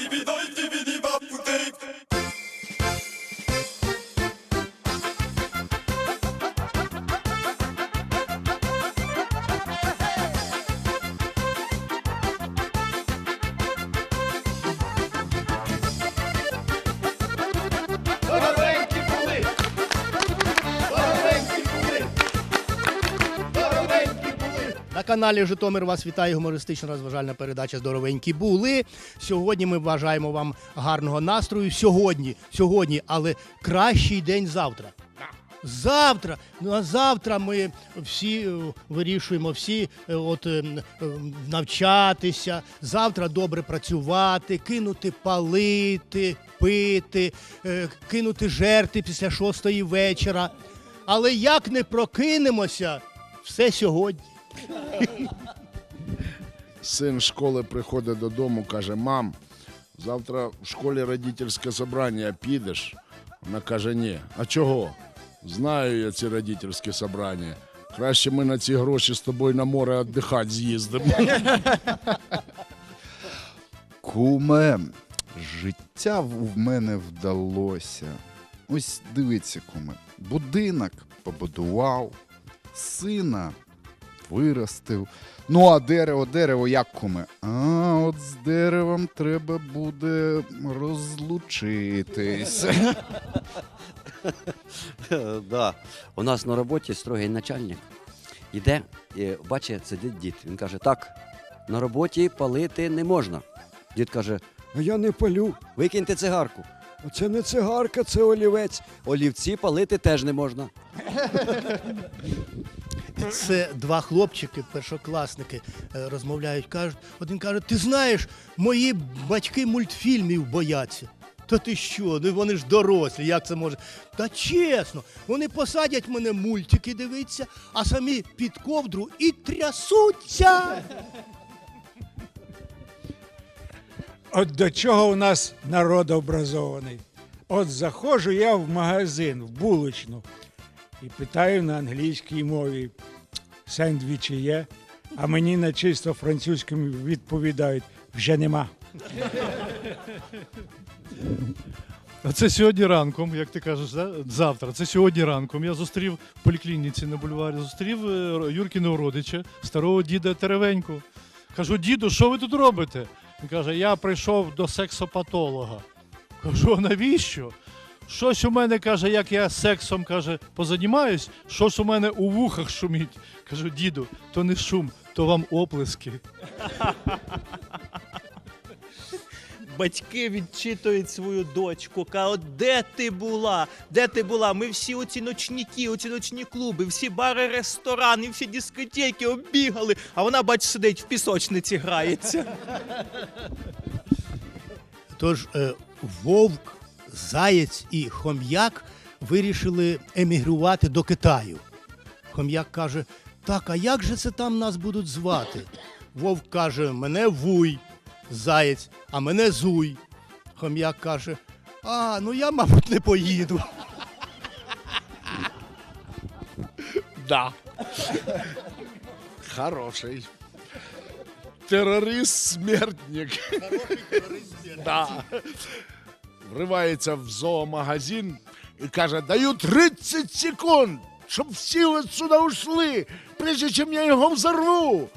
Здоровенькі каналі Житомир вас вітає гумористична розважальна передача Здоровенькі були. Сьогодні ми бажаємо вам гарного настрою. Сьогодні, сьогодні, але кращий день завтра. Завтра, ну а завтра ми всі е, вирішуємо, всі е, от е, м, е, навчатися, завтра добре працювати, кинути палити, пити, е, кинути жерти після шостої вечора. Але як не прокинемося, все сьогодні. Син з школи приходить додому, каже: Мам, завтра в школі родительське собрання підеш. Вона каже, ні. А чого? Знаю я ці родительські собрання. Краще ми на ці гроші з тобою на море віддихати з'їздимо. Куме, життя в мене вдалося. Ось дивіться, куме, будинок побудував, сина виростив. Ну, а дерево, дерево, як куме? А, от з деревом треба буде розлучитись. Да. У нас на роботі строгий начальник. Іде, і бачить, сидить дід. Він каже: так, на роботі палити не можна. Дід каже: а я не палю, викиньте цигарку. Це не цигарка, це олівець. Олівці палити теж не можна. Це два хлопчики, першокласники, е, розмовляють, кажуть, один каже: ти знаєш, мої батьки мультфільмів бояться. Та ти що? Ну вони ж дорослі, як це може? Та чесно, вони посадять мене мультики дивитися, а самі під ковдру і трясуться. От до чого у нас народ образований. От заходжу я в магазин, в булочну, і питаю на англійській мові, сендвічі є, а мені на чисто французькому відповідають, вже нема. А це сьогодні ранком, як ти кажеш, да? завтра. Це сьогодні ранком. Я зустрів в поліклініці на бульварі, зустрів е, Юркіного родича, старого діда Теревеньку. Кажу, діду, що ви тут робите? Він каже, я прийшов до сексопатолога. Кажу, «А навіщо? Щось у мене каже, як я сексом каже, позанімаюсь, щось у мене у вухах шуміть. Кажу, діду, то не шум, то вам оплески. Батьки відчитують свою дочку, кажуть, де ти була? Де ти була? Ми всі оці ночники, оці ночні клуби, всі бари, ресторани, всі дискотеки оббігали, а вона, бач, сидить в пісочниці грається. Тож е, вовк, заєць і хом'як вирішили емігрувати до Китаю. Хом'як каже: Так, а як же це там нас будуть звати? Вовк каже: мене вуй, заєць, а мене зуй. Хом'як каже: А, ну я, мабуть, не поїду. Да. Хороший. Терорист смертник. Да. Вривається в зоомагазин і каже: даю 30 секунд, щоб всі отсюда ушли, прежде чим я його взорву.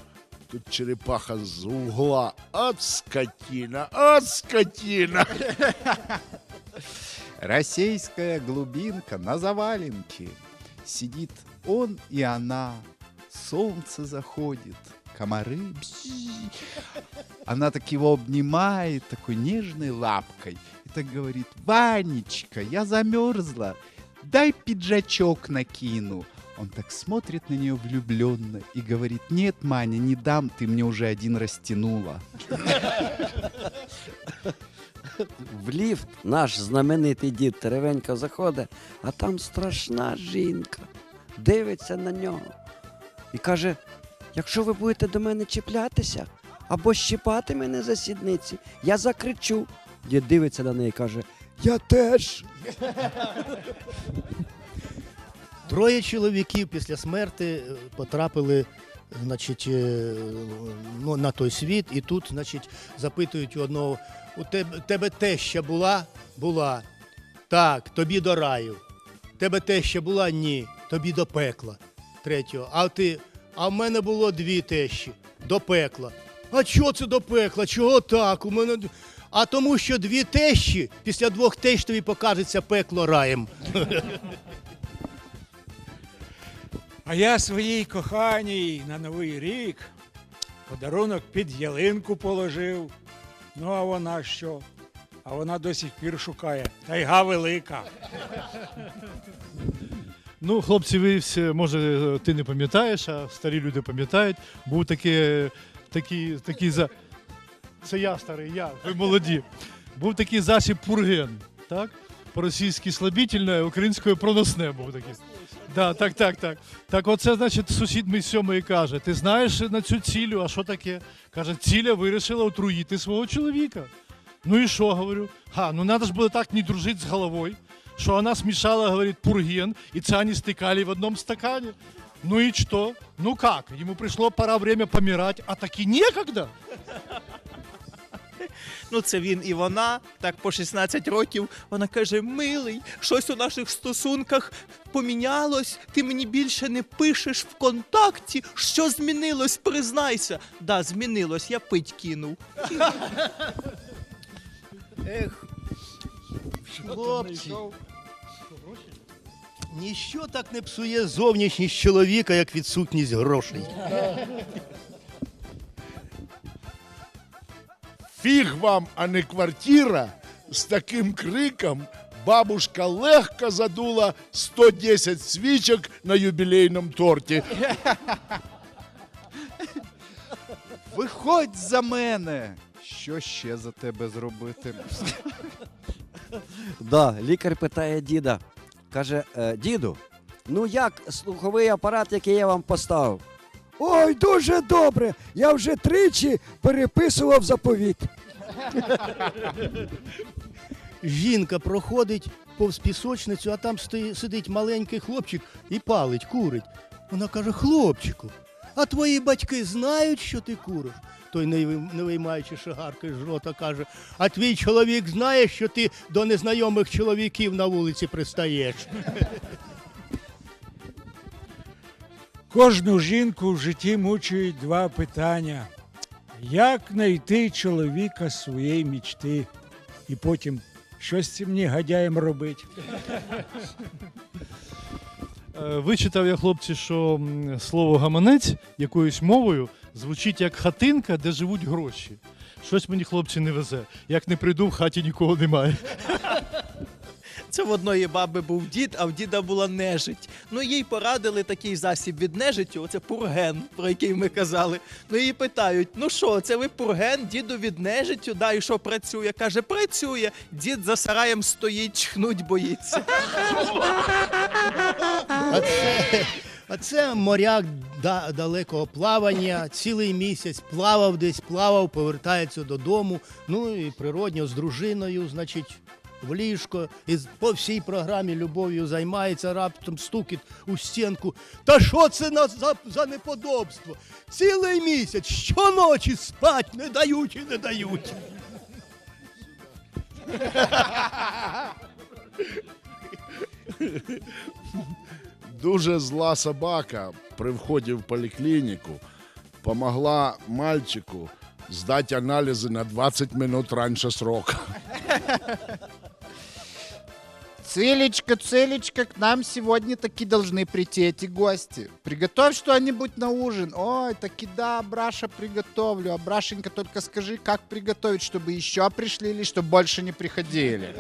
Тут черепаха з угла. От скотина, от скотина. Российская глубинка на заваленке. Сидит он и она. Солнце заходит, комары. бзи. Она так его обнимает такой нежной лапкой и так говорит, Ванечка, я замерзла, дай пиджачок накину. Он так смотрит на нее влюбленно и говорит, нет, Маня, не дам, ты мне уже один растянула. В ліфт наш знаменитий дід Теревенька заходить, а там страшна жінка. Дивиться на нього і каже: якщо ви будете до мене чіплятися або щипати мене за сідниці, я закричу. Дід дивиться на неї і каже: Я теж. Троє чоловіків після смерти е, потрапили значить, е, ну, на той світ, і тут, значить, запитують у одного: у тебе, тебе теща була? Була. Так, тобі до раю. Тебе теща була? Ні. Тобі до пекла. Третього. А ти, а в мене було дві тещі до пекла. А чого це до пекла? Чого так? У мене. А тому, що дві тещі, після двох тещ тобі покажеться пекло раєм. А я своїй коханій на Новий рік подарунок під ялинку положив. Ну, а вона що? А вона до сих пір шукає. Тайга велика. Ну, хлопці, ви всі, може, ти не пам'ятаєш, а старі люди пам'ятають. Був такий, такий, такий за. Це я старий, я, ви молоді. Був такий засіб пурген, так? По-російськи слабітельне, українською проносне був такий. Да, так, так, так. Так, оце, значить, сусід мій сьомий каже: ти знаєш на цю цілю, а що таке? Каже, ціля вирішила отруїти свого чоловіка. Ну і що, говорю? Ха, ну надо ж було так не дружити з головою, что она смешала, говорит, пурген, и це они стыкали в одном стакане. Ну и что? Ну как? Ему пришло пора время помирать, а таки некогда. Ну, це він і вона, так по 16 років. Вона каже: Милий, щось у наших стосунках помінялось. Ти мені більше не пишеш в контакті. Що змінилось? Признайся. Да, змінилось, я пить кинув. Ех, хлопці. Ніщо так не псує зовнішність чоловіка, як відсутність грошей. Фіг вам, а не квартира. З таким криком бабушка легко задула 110 свічок на юбілейному торті. Виходь за мене! Що ще за тебе зробити? Да, лікар питає діда. Каже: «Е, діду, ну як слуховий апарат, який я вам поставив? Ой, дуже добре. Я вже тричі переписував заповіт. Жінка проходить повз пісочницю, а там сидить маленький хлопчик і палить, курить. Вона каже: хлопчику, а твої батьки знають, що ти куриш? Той, не виймаючи шигарки з рота, каже: А твій чоловік знає, що ти до незнайомих чоловіків на вулиці пристаєш. Кожну жінку в житті мучують два питання: як знайти чоловіка своєї мічти? І потім, що з цим негодяєм робити? Е, Вичитав я, хлопці, що слово гаманець якоюсь мовою звучить як хатинка, де живуть гроші. Щось мені, хлопці, не везе. Як не прийду, в хаті нікого немає. Це в одної баби був дід, а в діда була нежить. Ну їй порадили такий засіб від нежиті, оце пурген, про який ми казали. Ну її питають: ну що, це ви пурген, діду від нежиттю, да, і що працює? Каже, працює. Дід за сараєм стоїть, чхнуть боїться. А це, а це моряк да, далекого плавання, цілий місяць плавав десь, плавав, повертається додому. Ну і природньо з дружиною, значить, в ліжко, і по всій програмі любов'ю займається, раптом стукіт у стінку. Та що це на, за, за неподобство? Цілий місяць, щоночі спать не дають і не дають. Дуже зла собака при вході в поліклініку помогла мальчику здати аналізи на 20 минут раніше срока. Целечка, Целечка, к нам сегодня таки должны прийти эти гости. Приготовь что-нибудь на ужин. Ой, таки да, Браша, приготовлю. А Брашенька, только скажи, как приготовить, чтобы еще пришли или чтобы больше не приходили.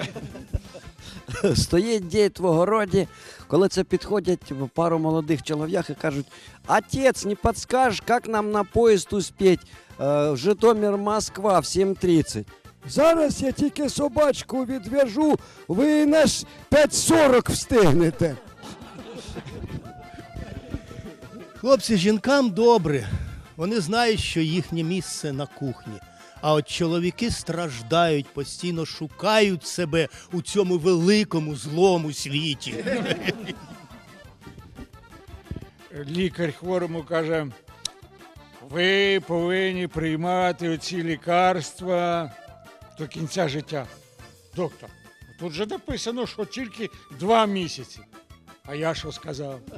Стоїть дід в огороді, коли це підходять пару молодих чоловік і кажуть: Отець, не підскажеш, як нам на поїзд успіть? Е, Житомир Москва в 7.30. Зараз я тільки собачку відв'яжу, ви нас 5.40 встигнете. Хлопці, жінкам добре. Вони знають, що їхнє місце на кухні. А от чоловіки страждають, постійно шукають себе у цьому великому злому світі. Лікар хворому каже: Ви повинні приймати оці лікарства до кінця життя. Доктор, тут же написано, що тільки два місяці. А я що сказав?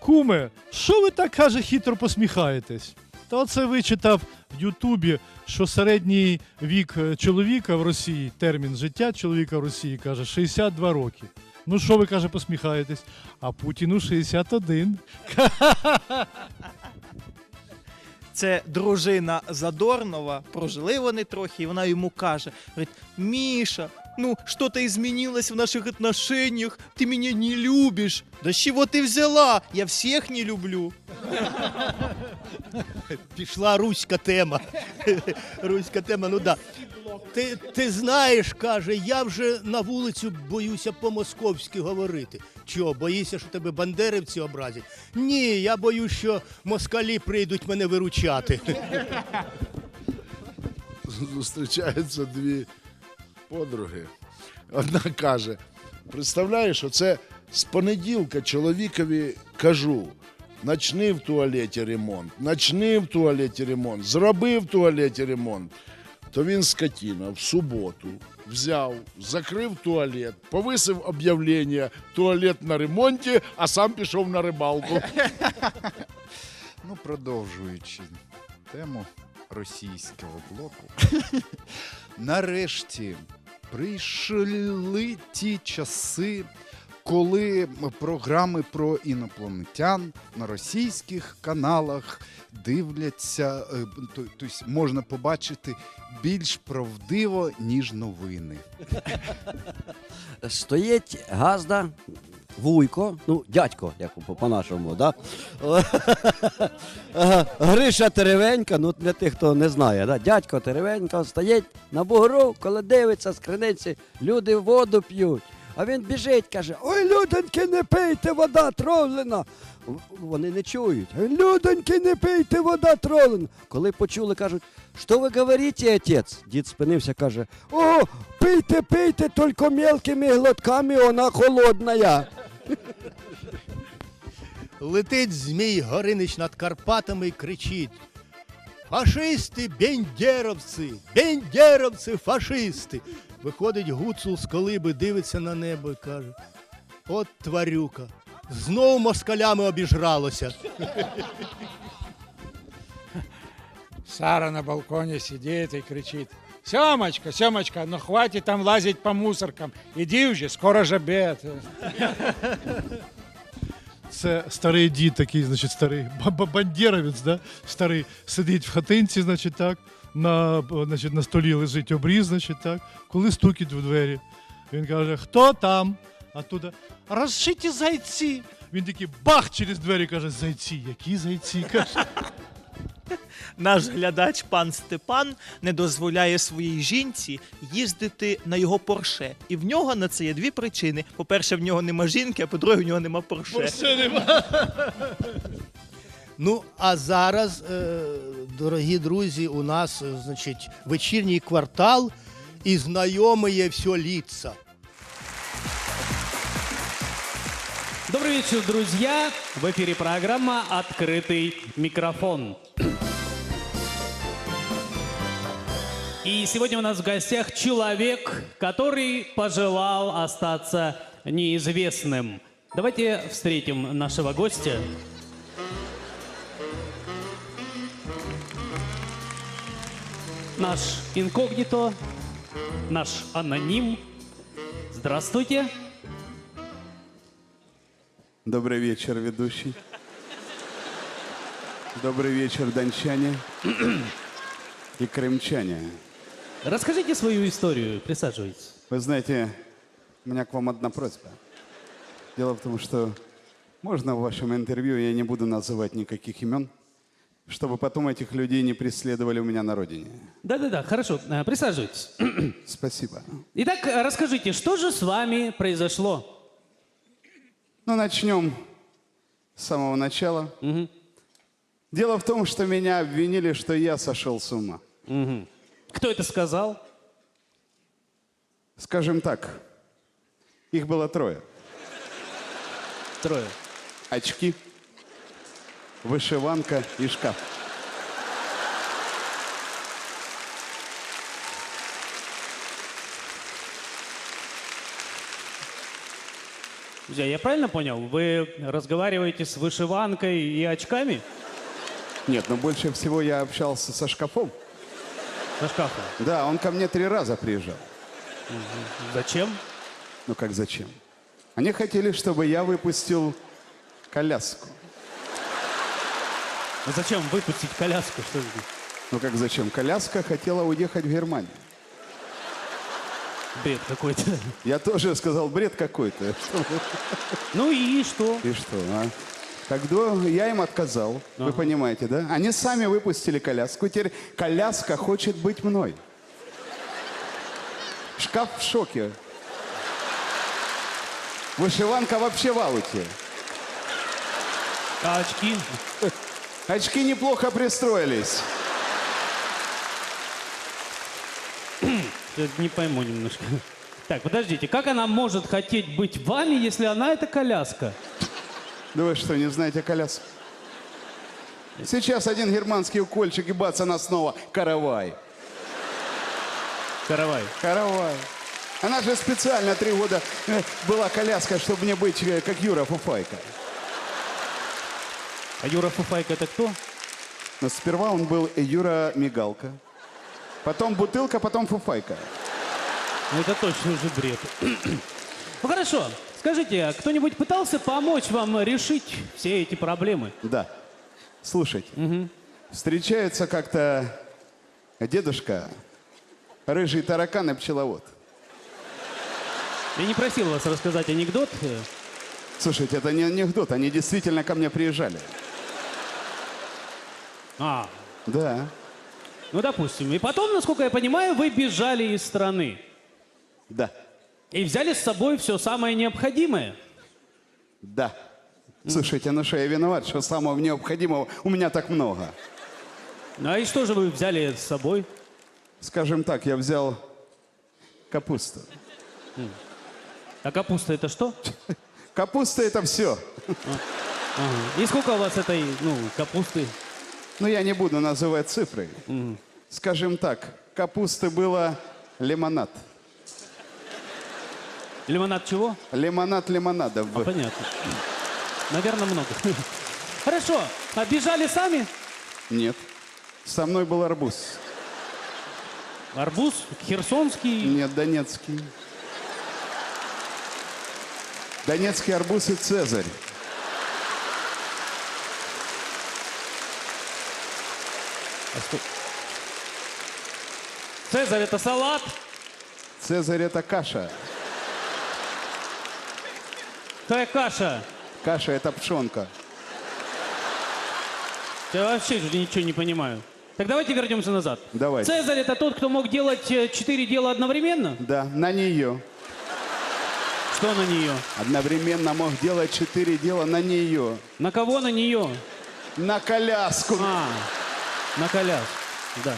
Куме, що ви так каже хитро посміхаєтесь? Та оце вичитав в Ютубі, що середній вік е, чоловіка в Росії, термін життя чоловіка в Росії каже 62 роки. Ну що ви каже, посміхаєтесь? А Путіну 61. Це дружина Задорнова, прожили вони трохи, і вона йому каже: говорить, Міша, ну что-то изменилось в наших отношениях, ты меня не любишь. Да с чего ты взяла? Я всех не люблю. Пішла руська тема. руська тема, ну да. Ти, ти знаєш, каже, я вже на вулицю боюся по-московськи говорити. Чого, боїшся, що тебе бандерівці образять? Ні, я боюсь, що москалі прийдуть мене виручати. Зустрічаються дві подруги. Одна каже: представляєш, оце з понеділка чоловікові кажу. Начни в туалеті ремонт, начни в туалеті ремонт, зроби в туалеті ремонт. То він скотіна в суботу взяв, закрив туалет, повисив об'явлення туалет на ремонті, а сам пішов на рибалку. Ну, продовжуючи тему російського блоку. Нарешті прийшли ті часи, коли програми про інопланетян на російських каналах дивляться, е, то- тобто можна побачити більш правдиво, ніж новини. Стоїть газда, вуйко, ну, дядько, як по- по-нашому, да? Гриша Теревенька, ну для тих, хто не знає, да? дядько Теревенька стоїть на бугру, коли дивиться з криниці, люди воду п'ють. А він біжить, каже: Ой, людоньки, не пийте, вода тролена. В- вони не чують. Людоньки, не пийте, вода тролена. Коли почули, кажуть, що ви говорите, отець? Дід спинився, каже, О, пийте, пийте, тільки мелкими глотками, вона холодна. Летить Змій Горинич над Карпатами і кричить. Фашисти, бендєровці, бендєровці, фашисти. Виходить гуцул з колиби, дивиться на небо і каже: От тварюка, знов москалями обіжралося. Сара на балконі сидить і кричить. Сьомочка, Сьомочка, ну хватить там лазить по мусоркам. Іди вже, скоро ж обід. Це старий дід такий, значить, старий ба- ба- бандєровець, да? старий сидить в хатинці, значить так, на, значить, на столі лежить обріз, значить так, коли стукить в двері. Він каже, хто там? А туди розшиті зайці. Він такий бах через двері каже, зайці, які зайці? Каже Наш глядач пан Степан не дозволяє своїй жінці їздити на його порше. І в нього на це є дві причини: по-перше, в нього нема жінки, а по-друге, в нього нема порше. Ну, а зараз, е, дорогі друзі, у нас, е, значить, вечірній квартал і знайомі все лица. Добрый вечер, друзья! В эфире программа «Открытый микрофон». И сегодня у нас в гостях человек, который пожелал остаться неизвестным. Давайте встретим нашего гостя. Наш инкогнито, наш аноним. Здравствуйте. Добрый вечер, ведущий. Добрый вечер, дончане и крымчане. Расскажите свою историю, присаживайтесь. Вы знаете, у меня к вам одна просьба. Дело в том, что можно в вашем интервью я не буду называть никаких имен, чтобы потом этих людей не преследовали у меня на родине. Да-да-да, хорошо, э, присаживайтесь. Спасибо. Итак, э, расскажите, что же с вами произошло? Ну, начнем с самого начала. Дело в том, что меня обвинили, что я сошел с ума. Кто это сказал? Скажем так, их было трое. Трое. Очки, вышиванка и шкаф. Друзья, я правильно понял? Вы разговариваете с вышиванкой и очками Нет, но больше всего я общался со шкафом. На шкафе? Да, он ко мне три раза приезжал. Зачем? Ну как зачем? Они хотели, чтобы я выпустил коляску. Ну Зачем выпустить коляску? Что это? Ну как зачем? Коляска хотела уехать в Германию. Бред какой-то. Я тоже сказал, бред какой-то. Ну и что? И что, а? Тогда я им отказал, вы понимаете, да? Они сами выпустили коляску, теперь коляска хочет быть мной. Шкаф в шоке. Вышиванка вообще в ауте. А очки? Очки неплохо пристроились. Я не пойму немножко. Так, подождите, как она может хотеть быть вами, если она это коляска? Да вы что, не знаете коляску? Сейчас один германский укольчик и бац, она снова каравай. Каравай. Каравай. Она же специально три года э, была коляска, чтобы мне быть э, как Юра Фуфайка. А Юра Фуфайка это кто? Но сперва он был Юра Мигалка, потом Бутылка, потом Фуфайка. Ну это точно уже бред. Ну хорошо, скажите, а кто-нибудь пытался помочь вам решить все эти проблемы? Да. Слушайте, встречается как-то дедушка, рыжий таракан и пчеловод. Я не просил вас рассказать анекдот. Слушайте, это не анекдот, они действительно ко мне приезжали. А, Да, ну допустим. И потом, насколько я понимаю, вы бежали из страны. да, И взяли с собой все самое необходимое. да. Слушайте, ну что, я виноват, что самого необходимого у меня так много. Ну а и что же вы взяли с собой? Скажем так, я взял капусту. А капуста это что? Капуста это все. Ага. И сколько у вас этой, ну, капусты? Но я не буду называть цифры. Скажем так, капусты было лимонад. Лимонад чего? Лимонад лимонадов. А, понятно. Наверное, много. Хорошо. А бежали сами? Нет. Со мной был арбуз. Арбуз, херсонский. Нет, донецкий. Донецкий арбуз и Цезарь. А что? Цезарь это салат. Цезарь это каша. Какая каша? Каша это пшенка. Я вообще ничего не понимаю. Так давайте вернемся назад. Давайте. Цезарь это тот, кто мог делать э, четыре дела одновременно? Да, на нее. Что на нее? Одновременно мог делать четыре дела на нее. На кого на нее? На коляску. А, на коляску. Да.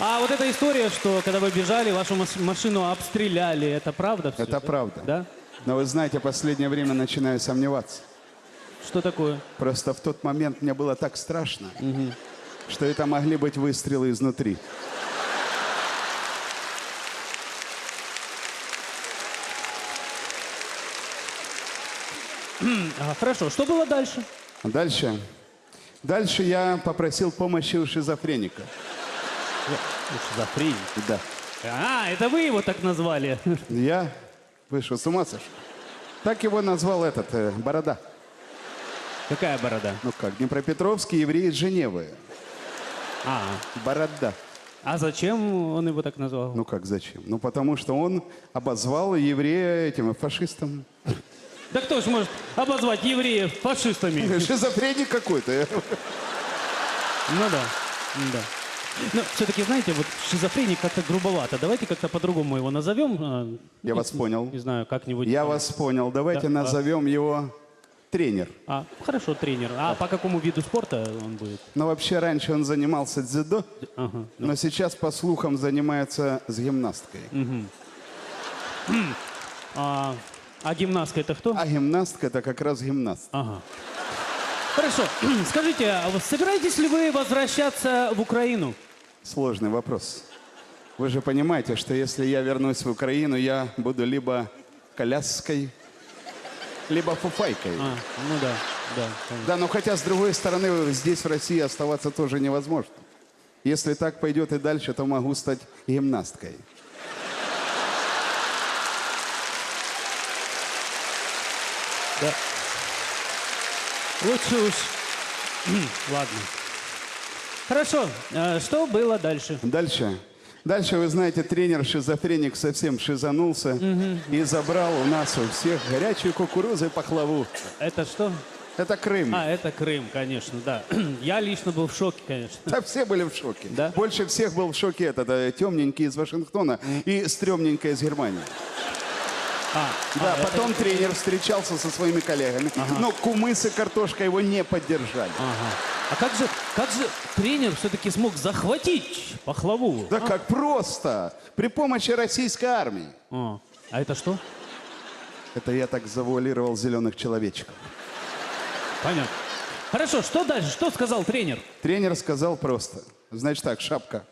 А вот эта история, что когда вы бежали, вашу мас- машину обстреляли, это правда? всё, Это да? правда. Да? Но вы знаете, последнее время начинаю сомневаться. Что такое? Просто в тот момент мне было так страшно, что это могли быть выстрелы изнутри. А, хорошо, что было дальше? Дальше. Дальше я попросил помощи у шизофреника. Шизофрения. Да. А, это вы его так назвали. Я? Вы что, с ума сошли? Так его назвал этот, э, Борода. Какая борода? Ну как, Днепропетровский еврей из Женевы. А, Борода. а зачем он его так назвал? Ну как, зачем? Ну потому что он обозвал еврея этим фашистом. Да кто ж может обозвать евреев фашистами? Шизофреник какой-то. Ну да, да. Но все-таки, знаете, вот шизофреник как-то грубовато. Давайте как-то по-другому его назовем. а, Я ну, вас понял. Не знаю, как-нибудь. Я вас понял. Давайте Да, а- назовем его тренер. А, хорошо, тренер. А по какому виду спорта он будет? Но вообще раньше он занимался дзюдо, Ага. но сейчас, по слухам, занимается с гимнасткой. А, а гимнастка это кто? А гимнастка это как раз гимнаст. Ага. Хорошо. Скажите, а вы собираетесь ли вы возвращаться в Украину? Сложный вопрос. Вы же понимаете, что если я вернусь в Украину, я буду либо коляской, либо фуфайкой. А, ну да, да. понятно. Да, но хотя, с другой стороны, здесь, в России, оставаться тоже невозможно. Если так пойдет и дальше, то могу стать гимнасткой. Лучше уж... Ладно. Хорошо. А Что было дальше? Дальше. Дальше, вы знаете, тренер-шизофреник совсем шизанулся и забрал у нас у всех горячую кукурузу и пахлаву. Это что? Это Крым. А, это Крым, конечно, да. Я лично был в шоке, конечно. Да все были в шоке. Да? Больше всех был в шоке этот э, темненький из Вашингтона и стрёмненькая из Германии. А, Да, а, это- потом тренер встречался со своими коллегами, но кумыс и картошка его не поддержали. Ага. А как же, как же тренер все-таки смог захватить пахлаву? Да как просто! При помощи российской армии. А, а это что? Это я так завуалировал зеленых человечков. Понятно. Хорошо, что дальше? Что сказал тренер? Тренер сказал просто. Значит так, шапка.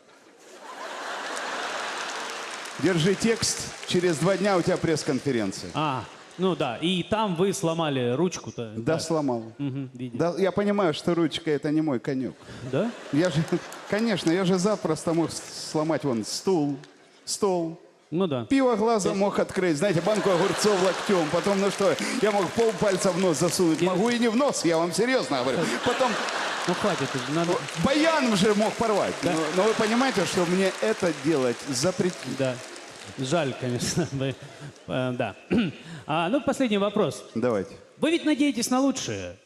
Держи текст, через два дня у тебя пресс-конференция. А, ну да, и там вы сломали ручку-то. Да, сломал. Мгм, видел. Да, я понимаю, что ручка это не мой конек. Да? Я же, конечно, я же запросто мог сломать вон стул, стол. Ну да. Пиво глазом мог открыть, знаете, банку огурцов локтем. Потом, ну что, я мог пол пальца в нос засунуть. Могу и не в нос, я вам серьезно говорю. Потом Ну хватит, уже надо... баян уже мог порвать. Да. Но, но вы понимаете, что мне это делать запретили. Да. Жаль, конечно. Э, Да. А, ну, последний вопрос. Давайте, Вы ведь надеетесь на лучшее?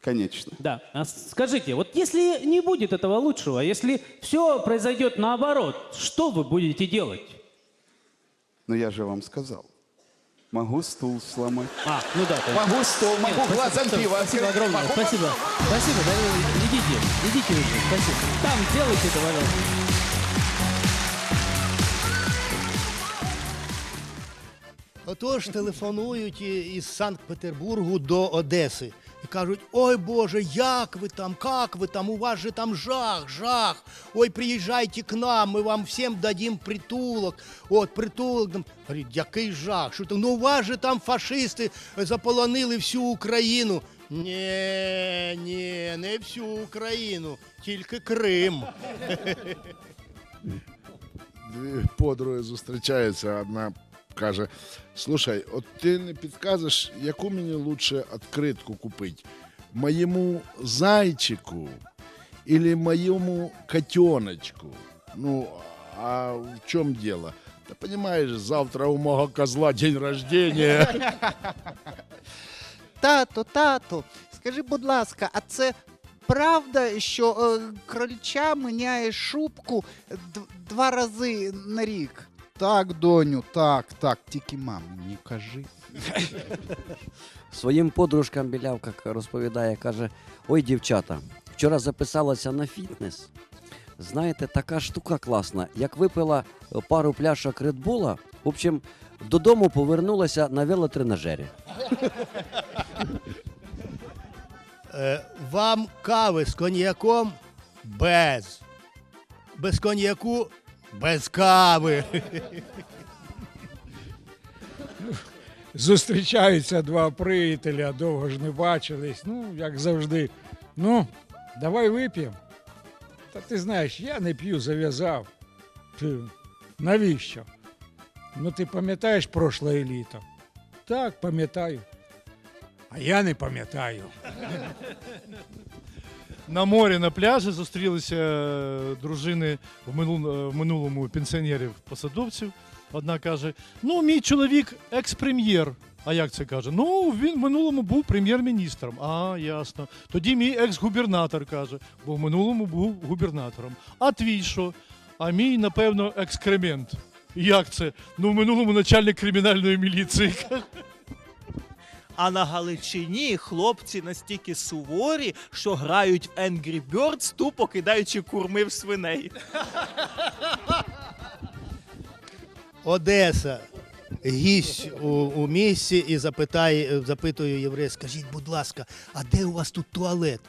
конечно. Да. А скажите, вот если не будет этого лучшего, если все произойдет наоборот, что вы будете делать? Но я же вам сказал. Могу стул сломать. А, ну да. то есть- Могу стол, Нет, могу спасибо, глазом всё, пиво Спасибо открыть. огромное, Могу- спасибо. Спасибо, да, вы идите, идите уже, спасибо. Там делайте это, пожалуйста. Отож телефонують і- із Санкт-Петербургу до Одеси і кажуть: ой Боже, як ви там, як ви там? У вас же там жах, жах. Ой, приїжджайте к нам, ми вам всім дадим притулок. От притулок. нам». Говорить, який жах? Що там? Ну у вас же там фашисти заполонили всю Україну. Ні, ні, не всю Україну, тільки Крим. Дві подруги зустрічаються, одна каже: слушай, от ти не підказуєш, яку мені лучше відкритку купити? Моєму зайчику или моєму котеночку? Ну, а в чому дело? Та понимаешь, завтра у мого козла день рождения. Тато, тато, скажи, будь ласка, а це правда, що е, крольча міняє шубку два рази на рік? Так, доню, так, так, тільки мамі не кажи. Своїм подружкам білявка розповідає, каже: Ой, дівчата, вчора записалася на фітнес. Знаєте, така штука класна. Як випила пару пляшок Редбула, в общем, додому повернулася на велотренажері. Е, вам кави з коньяком без. Без коньяку без кави. Зустрічаються два приятеля, довго ж не бачились. Ну, як завжди. Ну, давай вип'ємо. Та ти знаєш, я не п'ю, зав'язав. Ти, навіщо? Ну, ти пам'ятаєш прошле літо? Так, пам'ятаю. А я не пам'ятаю. На морі на пляжі зустрілися е, дружини в минулому, в минулому пенсіонерів посадовців. Одна каже: Ну, мій чоловік екс-прем'єр. А як це каже? Ну, він в минулому був прем'єр-міністром. А, ясно. Тоді мій екс-губернатор каже, бо в минулому був губернатором. А твій що? А мій, напевно, екскремент. Як це? Ну, в минулому начальник кримінальної міліції. А на Галичині хлопці настільки суворі, що грають в Angry Birds, тупо кидаючи курми в свиней. Одеса. гість у, у місці і запитає, запитує єврея, скажіть, будь ласка, а де у вас тут туалет?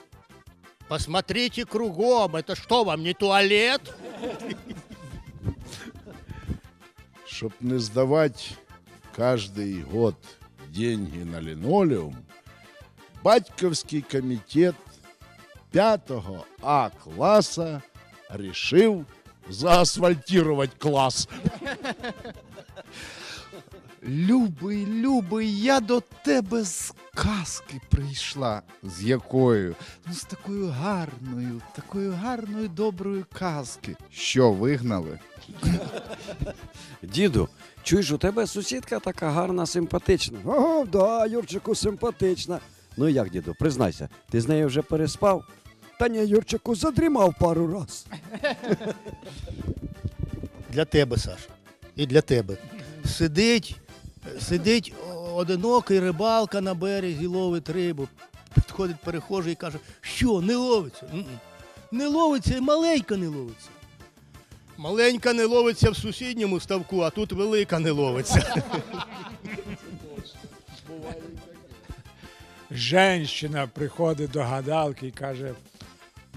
Посмотрите кругом, это что, вам не туалет? Чтоб не сдавать каждый год деньги на линолеум, батьковский комитет 5 А класса решил заасфальтировать класс. Любий, любий, я до тебе з казки прийшла. З якою? Ну, з такою гарною, такою гарною доброю казки. Що вигнали? Діду, чуєш, у тебе сусідка така гарна, симпатична. Ага, да, Юрчику симпатична. Ну як, діду, признайся, ти з нею вже переспав? Та ні, Юрчику задрімав пару раз. Для тебе, Саша. І для тебе. Сидить, сидить одинокий рибалка на березі, ловить рибу. Підходить перехожий і каже, що, не ловиться? «М-м. Не ловиться і маленька не ловиться. Маленька не ловиться в сусідньому ставку, а тут велика не ловиться. Женщина приходить до гадалки і каже: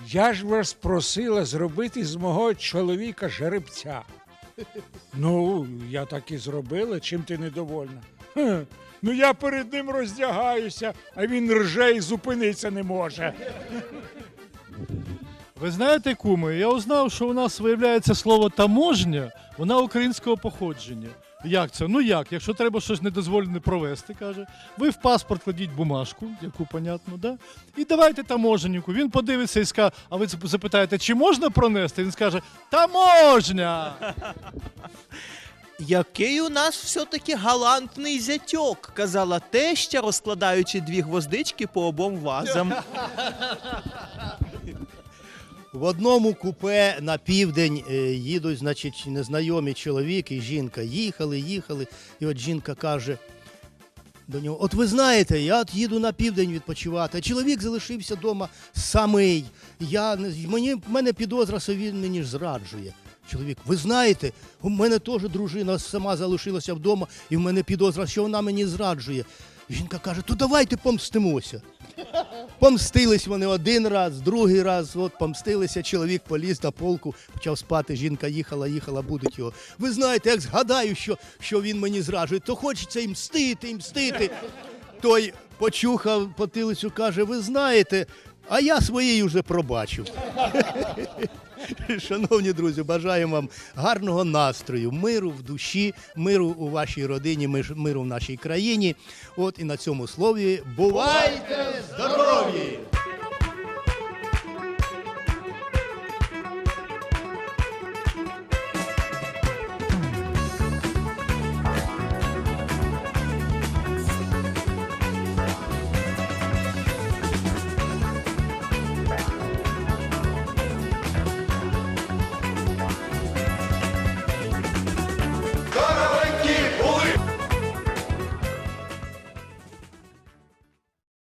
Я ж вас просила зробити з мого чоловіка жеребця. Ну, я так і зробила, чим ти недовольна. «Хе, Ну я перед ним роздягаюся, а він рже і зупинитися не може. Ви знаєте, куми, я узнав, що у нас виявляється слово таможня, вона українського походження. Як це? Ну як? Якщо треба щось недозволене провести, каже, ви в паспорт кладіть бумажку, яку понятно, да? І давайте таможеннику. Він подивиться і скаже, а ви запитаєте, чи можна пронести? Він скаже, таможня! Який у нас все-таки галантний зятьок, казала теща, розкладаючи дві гвоздички по обом вазам. В одному купе на південь е, їдуть, значить, незнайомі чоловік і жінка. Їхали, їхали. І от жінка каже до нього: От ви знаєте, я от їду на південь відпочивати. а Чоловік залишився вдома самий. Я, мені, мене підозра, що він мені ж зраджує. Чоловік, ви знаєте, у мене теж дружина сама залишилася вдома, і в мене підозра, що вона мені зраджує. Жінка каже, то давайте помстимося. Помстились вони один раз, другий раз, от помстилися, чоловік поліз на полку, почав спати, жінка їхала, їхала, будуть його. Ви знаєте, як згадаю, що, що він мені зраджує, то хочеться і мстити, і мстити. Той почухав потилицю, каже, ви знаєте, а я своєї вже пробачив. Шановні друзі, бажаємо вам гарного настрою, миру в душі, миру у вашій родині, миру в нашій країні. От і на цьому слові бувайте здорові!